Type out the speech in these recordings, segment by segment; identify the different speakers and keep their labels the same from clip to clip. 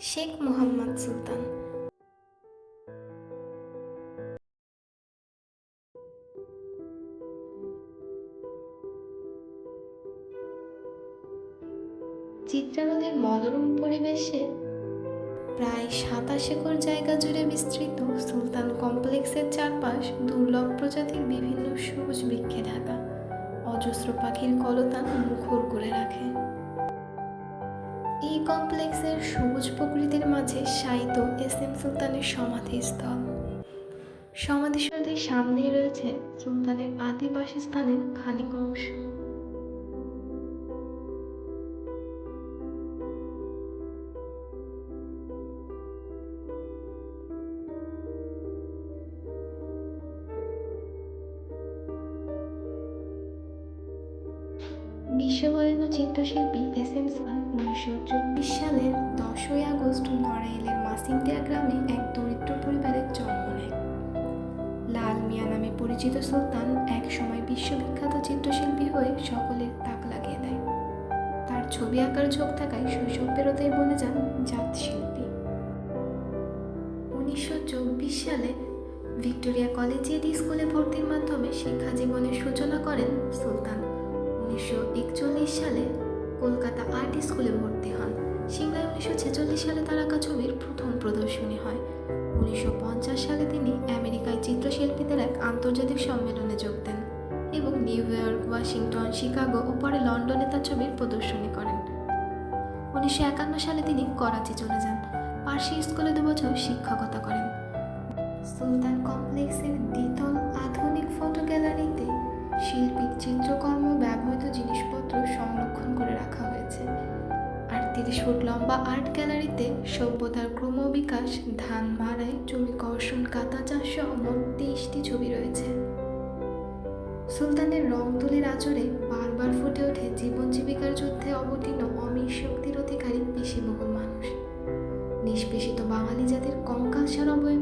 Speaker 1: শেখ মোহাম্মদ সুলতান। চিত্রা নদীর মনোরম পরিবেশে প্রায় সাতাশ একর জায়গা জুড়ে বিস্তৃত সুলতান কমপ্লেক্সের চারপাশ দুর্লভ প্রজাতির বিভিন্ন সবুজ বৃক্ষে ঢাকা। অজস্র পাখির কলতান মুখর করে রাখে। এই কমপ্লেক্সের সবুজ প্রকৃতির মাঝে শায়িত এস এম সুলতানের সমাধিস্থল। সমাধিস্থলের সামনেই রয়েছে সুলতানের আদিবাসী স্থানের খানিক অংশ। বিশ্ববরেণ্য চিত্রশিল্পী এস এম সুলতান উনিশশো চব্বিশ সালের দশই আগস্ট নড়াইলের মাসিমদিয়া গ্রামে এক দরিদ্র পরিবারের জন্ম নেয়। লাল মিয়া নামে পরিচিত সুলতান এক সময় বিশ্ববিখ্যাত চিত্রশিল্পী হয়ে সকলের তাক লাগিয়ে দেয়। তার ছবি আঁকার ঝোঁক থাকায় শৈশব পেরোতেই বনে যান জাত শিল্পী উনিশশো চব্বিশ সালে ভিক্টোরিয়া কলেজিয়েট স্কুলে ভর্তির মাধ্যমে শিক্ষা জীবনের সূচনা করেন সুলতান। উনিশশো একচল্লিশ সালে কলকাতা আর্ট স্কুলে ভর্তি হন। সিমলায় উনিশশো ছেচল্লিশ সালে তার আঁকা ছবির প্রথম প্রদর্শনী হয়। উনিশশো পঞ্চাশ সালে তিনি আমেরিকায় চিত্রশিল্পীদের এক আন্তর্জাতিক সম্মেলনে যোগ দেন এবং নিউ ইয়র্ক, ওয়াশিংটন, শিকাগো ও পরে লন্ডনে তার ছবির প্রদর্শনী করেন। উনিশশো একান্ন সালে তিনি করাচি চলে যান। পার্সি স্কুলে দুবছর শিক্ষকতা করেন। সুলতান কমপ্লেক্সের দ্বিতল আধুনিক ফটো গ্যালারিতে শিল্পীর চিত্রকর্ম আর তিরিশ ফুট লম্বা আর্ট গ্যালারিতে সভ্যতার ক্রমবিকাশ, ধান মারাই জমি কর্ষণ কাতা চাষ সহ মোট তেইশটি ছবি রয়েছে। সুলতানের রং তুলির আচরে বারবার ফুটে ওঠে জীবন জীবিকার যুদ্ধে অবতীর্ণ অমীর শক্তির অধিকারী পেশিবহুল মানুষ। নিষ্পেষিত বাঙালি জাতির কঙ্কালসার অবয়বকে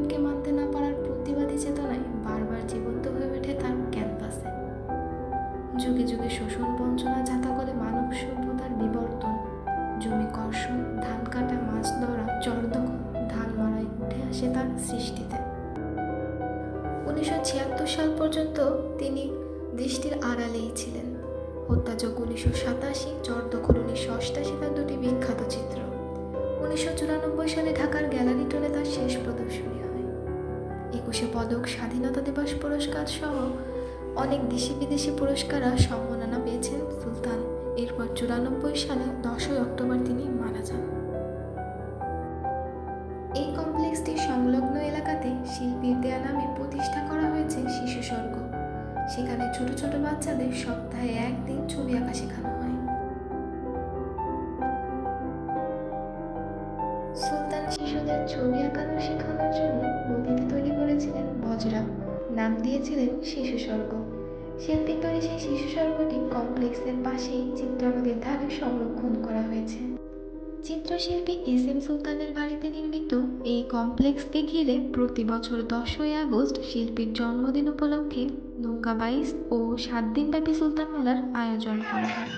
Speaker 1: সৃষ্টিতে। উনিশশো ছিয়াত্তর সাল পর্যন্ত তিনি দৃষ্টির আড়ালেই ছিলেন। হত্যাযোগ উনিশশো সাতাশি চরদখল উনিশশো অষ্টাশি তার দুটি বিখ্যাত চিত্র। উনিশশো চুরানব্বই সালে ঢাকার গ্যালারি টোলে তার শেষ প্রদর্শনী হয়। একুশে পদক, স্বাধীনতা দিবস পুরস্কার সহ অনেক দেশি বিদেশি পুরস্কার সম্মাননা পেয়েছেন সুলতান। এরপর চুরানব্বই সালে দশই অক্টোবর তিনি মারা যান। ছোট ছোট বাচ্চাদের সপ্তাহে একদিন ছবি আঁকা শেখানো হয়। সুলতান শিশুদের ছবি আঁকানো শেখানোর জন্য নদীতে তৈরি করেছিলেন বজরা। নাম দিয়েছিলেন শিশু স্বর্গ শিল্পী তৈরি সেই শিশু স্বর্গটি কমপ্লেক্সের পাশেই চিত্রা নদীর ধারে সংরক্ষণ করা হয়েছে। চিত্রশিল্পী এস এম সুলতানের বাড়িতে নির্মিত এই কমপ্লেক্সকে ঘিরে প্রতি বছর দশই আগস্ট শিল্পীর জন্মদিন উপলক্ষে নৌকা বাইচ ও সাত দিনব্যাপী সুলতান মেলার আয়োজন করা হয়।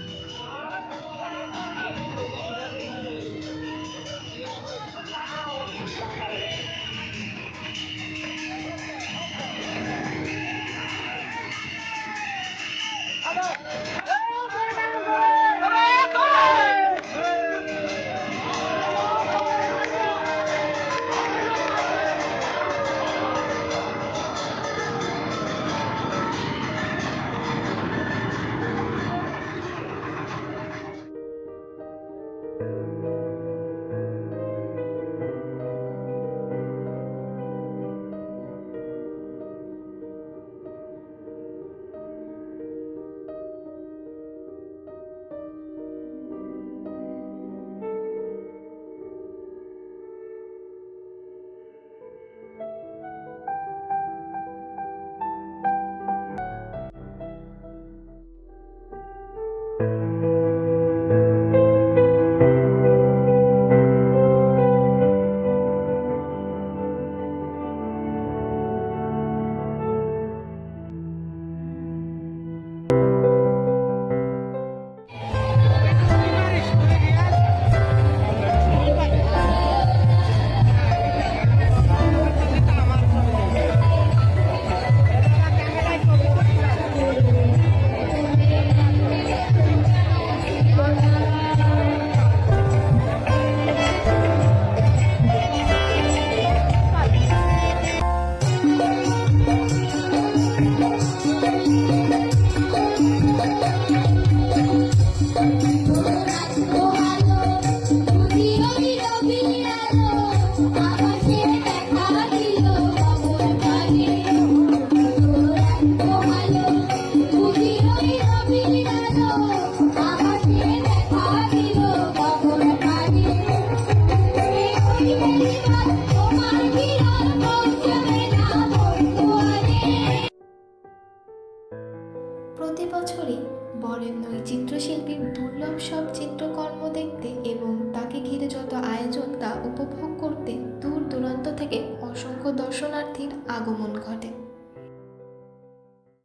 Speaker 1: সব চিত্রকর্ম দেখতে এবং তাকে ঘিরে যত আয়োজন তা উপভোগ করতে দূর দূরান্ত থেকে অসংখ্য দর্শনার্থীর আগমন ঘটে।